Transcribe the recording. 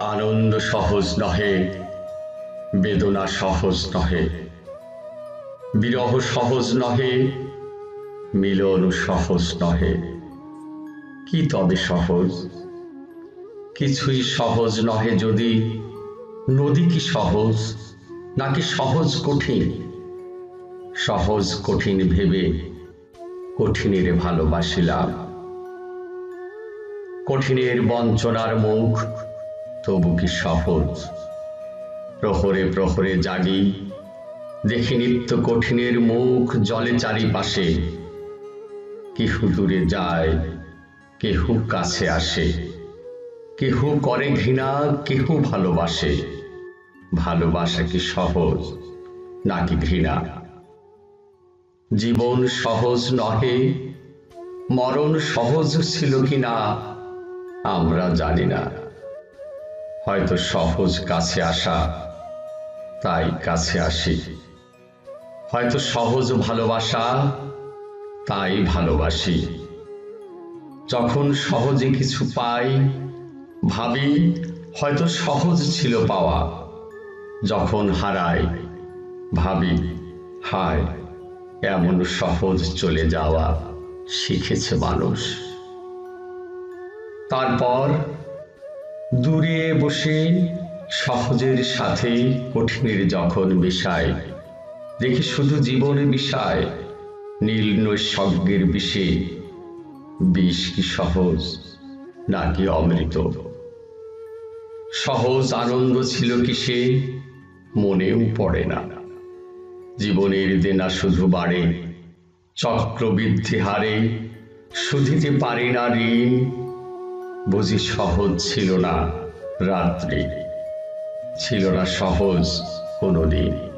আনন্দ সহজ নহে, বেদনা সহজ নহে। বিরহ সহজ নহে, মিলন সহজ নহে। কি তবে সহজ? কিছুই সহজ নহে যদি নদী কি সহজ, নাকি সহজ কঠিন? সহজ কঠিন ভেবে কঠিনের ভালোবাসিলাম। কঠিনের বঞ্চনার মুখ তবু কি সহজ? প্রহরে প্রহরে জাগি, দেখি নিত্য কঠিনের মুখ জলে চারিপাশে। কেহু দূরে যায়, কেহু কাছে আসে। কেহু করে ঘৃণা, কেহু ভালোবাসে। ভালোবাসা কি সহজ, নাকি ঘৃণা? জীবন সহজ নহে, মরণ সহজ ছিল কি না, আমরা জানি না। হয়তো সহজ কাছে আসা, তাই কাছে আসি। হয়তো সহজ ভালোবাসা, তাই ভালোবাসি। যখন সহজে কিছু পাই, ভাবি হয়তো সহজ ছিল পাওয়া। যখন হারাই, ভাবি, হায়, এমন সহজ চলে যাওয়া শিখেছে মানুষ। তারপর দূরে বসে সহজের সাথে কঠিনের যখন বিষয়, দেখি শুধু জীবনে বিষয়, নীল নৈসর্গের বিষে বিষ কি সহজ নাকি অমৃত? সহজ আনন্দ ছিল কি সে মনেও পড়ে না। জীবনের দেনা শুধু বাড়ে, চক্রবৃদ্ধি হারে, শুধিতে পারি না ঋণ বুঝি সহজ ছিল না রাত্রি। ছিল না সহজ কোনোদিন।